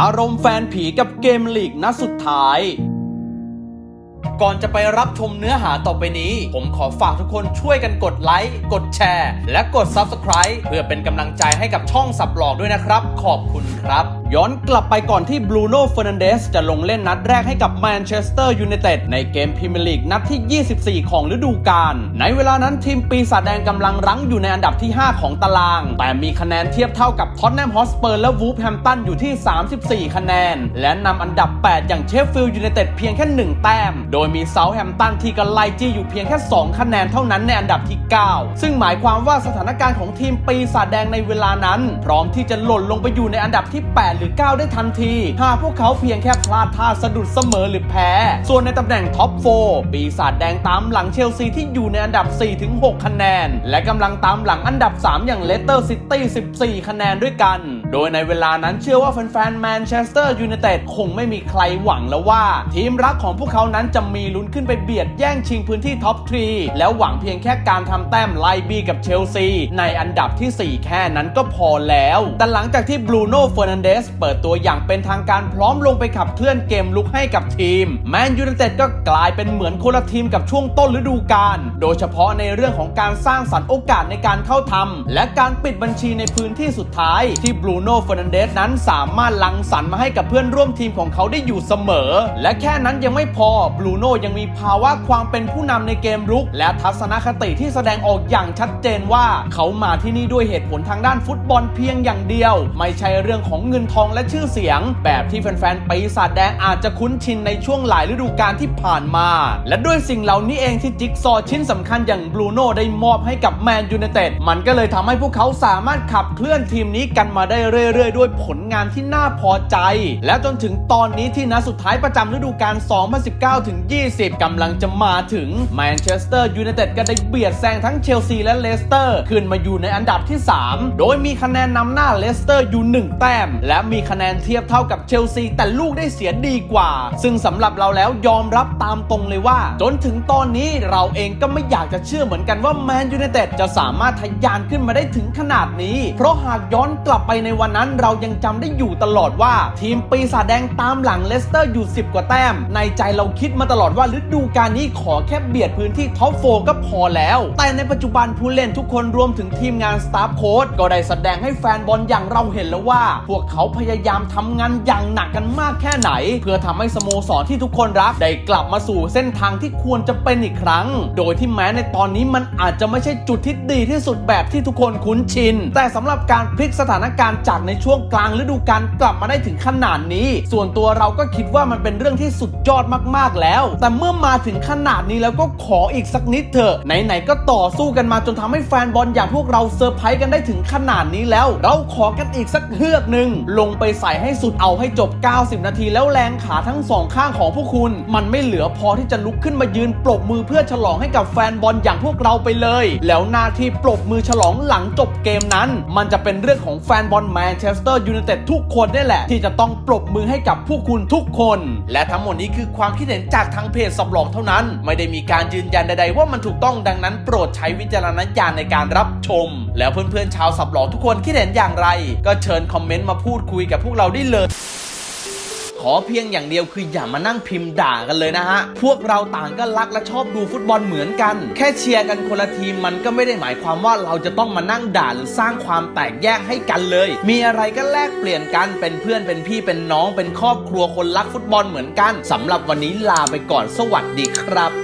อารมณ์แฟนผีกับเกมลีกนัดสุดท้าย ก่อนจะไปรับชมเนื้อหาต่อไปนี้ ผมขอฝากทุกคนช่วยกันกดไลค์ กดแชร์ และกด Subscribe เพื่อเป็นกำลังใจให้กับช่องสับหลอกด้วยนะครับ ขอบคุณครับย้อนกลับไปก่อนที่บรูโน่เฟอร์นันเดสจะลงเล่นนัดแรกให้กับแมนเชสเตอร์ยูไนเต็ดในเกมพรีเมียร์ลีกนัดที่ 24 ของฤดูกาล ในเวลานั้นทีมปีศาจแดงกำลังรั้งอยู่ในอันดับที่ 5 ของตาราง แต่มีคะแนนเทียบเท่ากับท็อตแนมฮอสเปอร์และวูฟแฮมตันอยู่ที่ 34 คะแนน และนำอันดับ 8 อย่างเชฟฟิลด์ยูไนเต็ดเพียงแค่ 1 แต้ม โดยมีเซาท์แฮมตันที่กันไล่จี้อยู่เพียงแค่ 2 คะแนนเท่านั้นในอันดับที่ 9 ซึ่งหมายความว่าสถานการณ์ของทีมปีศาจแดงในเวลานั้น พร้อมที่จะหล่นลงไปอยู่ในอันดับที่ 8รือ 9 ได้ทันที หากพวกเขาเพียงแค่พลาดท่าสะดุดเสมอหรือแพ้ ส่วนในตำแหน่งท็อป 4 ปีศาจแดงตามหลังเชลซีที่อยู่ในอันดับ 4-6 คะแนน และกำลังตามหลังอันดับ 3 อย่างเลสเตอร์ซิตี้ 14 คะแนนด้วยกัน โดยในเวลานั้นเชื่อว่าแฟนๆแมนเชสเตอร์ยูไนเต็ดคงไม่มีใครหวังแล้วว่า ทีมรักของพวกเขานั้นจะมีลุ้นขึ้นไปเบียดแย่งชิงพื้นที่ท็อป3แล้วหวังเพียงแค่การทำแต้มไล่บีกับเชลซีในอันดับที่ 4 แค่นั้นก็พอแล้ว แต่หลังจากที่บรูโน่เฟอร์นันเดสเปิดตัวอย่างเป็นทางการพร้อมลงไปขับเคลื่อนเกมลุกให้กับทีมแมนยูไนเต็ดก็กลายเป็นเหมือนคนละทีมกับช่วงต้นฤดูกาลโดยเฉพาะในเรื่องของการสร้างสรรค์โอกาสในการเข้าทำและการปิดบัญชีในพื้นที่สุดท้าย ที่บรูโน่เฟอร์นันเดสนั้นสามารถลังสรรค์มาให้กับเพื่อนร่วมทีมของเขาได้อยู่เสมอ และแค่นั้นยังไม่พอบรูโน่ยังมีภาวะความเป็นผู้นำในเกมรุก และทัศนคติที่แสดงออกอย่างชัดเจนว่า เขามาที่นี่ด้วยเหตุผลทางด้านฟุตบอลเพียงอย่างเดียว ไม่ใช่เรื่องของเงินทองและชื่อเสียง แบบที่แฟนๆปีศาจแดงอาจจะคุ้นชินในช่วงหลายฤดูกาลที่ผ่านมา และด้วยสิ่งเหล่านี้เองที่จิ๊กซอชิ้นสำคัญอย่างบรูโน่ได้มอบให้กับแมนยูไนเต็ดมันก็เลยทำให้พวกเขาสามารถขับเคลื่อนทีมนี้กันมาได้เรื่อยๆ ด้วยผลงานที่น่าพอใจ และจนถึงตอนนี้ที่นัดสุดท้ายประจำฤดูกาล 2019ถึง20กำลังจะมาถึงแมนเชสเตอร์ยูไนเต็ดก็ได้เบียดแซงทั้งเชลซีและเลสเตอร์ ขึ้นมาอยู่ในอันดับที่ 3 โดยมีคะแนนนำหน้าเลสเตอร์อยู่ 1 แต้ม และมีคะแนนเทียบเท่ากับเชลซีแต่ลูกได้เสียดีกว่า ซึ่งสำหรับเราแล้วยอมรับตามตรงเลยว่า จนถึงตอนนี้เราเองก็ไม่อยากจะเชื่อเหมือนกันว่าแมนยูไนเต็ดจะสามารถทะยานขึ้นมาได้ถึงขนาดนี้ เพราะหากย้อนกลับไปในวันนั้นเรายังจำได้อยู่ตลอดว่า ทีมปีศาจแดงตามหลังเลสเตอร์อยู่ 10 กว่าแต้ม ในใจเราคิดมาตลอดว่าฤดูกาลนี้ขอแค่เบียดพื้นที่ท็อปโฟก็พอแล้ว แต่ในปัจจุบันผู้เล่นทุกคนรวมถึงทีมงานสตาฟโค้ดก็ได้แสดงให้แฟนบอลอย่างเราเห็นแล้วว่า พวกเขาพยายามทำงานอย่างหนักกันมากแค่ไหน เพื่อทำให้สโมสรที่ทุกคนรักได้กลับมาสู่เส้นทางที่ควรจะเป็นอีกครั้ง โดยที่แม้ในตอนนี้มันอาจจะไม่ใช่จุดที่ดีที่สุดแบบที่ทุกคนคุ้นชิน แต่สำหรับการพลิกสถานการณ์จากในช่วงกลางฤดูกาลกลับมาได้ถึงขนาดนี้ ส่วนตัวเราก็คิดว่ามันเป็นเรื่องที่สุดยอดมากๆแล้ว แต่เมื่อมาถึงขนาดนี้แล้วก็ขออีกสักนิดเถอะไหนๆก็ต่อสู้กันมาจนทำให้แฟนบอลอย่างพวกเราเซอร์ไพรส์กันได้ถึงขนาดนี้แล้ว เราขอกันอีกสักเฮือกหนึ่งลงไปใส่ให้สุดเอาให้จบ 90 นาที แล้วแรงขาทั้งสองข้างของพวกคุณ มันไม่เหลือพอที่จะลุกขึ้นมายืนปรบมือเพื่อฉลองให้กับแฟนบอลอย่างพวกเราไปเลย แล้วหน้าที่ปรบมือฉลองหลังจบเกมนั้น มันจะเป็นเรื่องของแฟนบอลแมนเชสเตอร์ยูไนเต็ดทุกคนนี่แหละ ที่จะต้องปรบมือให้กับพวกคุณทุกคน และทั้งหมดนี้คือความคิดเห็นจากทางเพจสับหลอกเท่านั้น ไม่ได้มีการยืนยันใดๆ ว่ามันถูกต้องดังนั้นโปรดใช้วิจารณญาณในการรับชม แล้วเพื่อนๆชาวสับหลอกทุกคนคิดเห็นอย่างไร ก็เชิญคอมเมนต์มาพูดคุยคุยกับพวกเราได้เลย ขอเพียงอย่างเดียวคืออย่ามานั่งพิมพ์ด่ากันเลยนะฮะ พวกเราต่างก็รักและชอบดูฟุตบอลเหมือนกัน แค่เชียร์กันคนละทีมมันก็ไม่ได้หมายความว่าเราจะต้องมานั่งด่าหรือสร้างความแตกแยกให้กันเลย มีอะไรก็แลกเปลี่ยนกันเป็นเพื่อนเป็นพี่เป็นน้องเป็นครอบครัวคนรักฟุตบอลเหมือนกันสำหรับวันนี้ลาไปก่อนสวัสดีครับ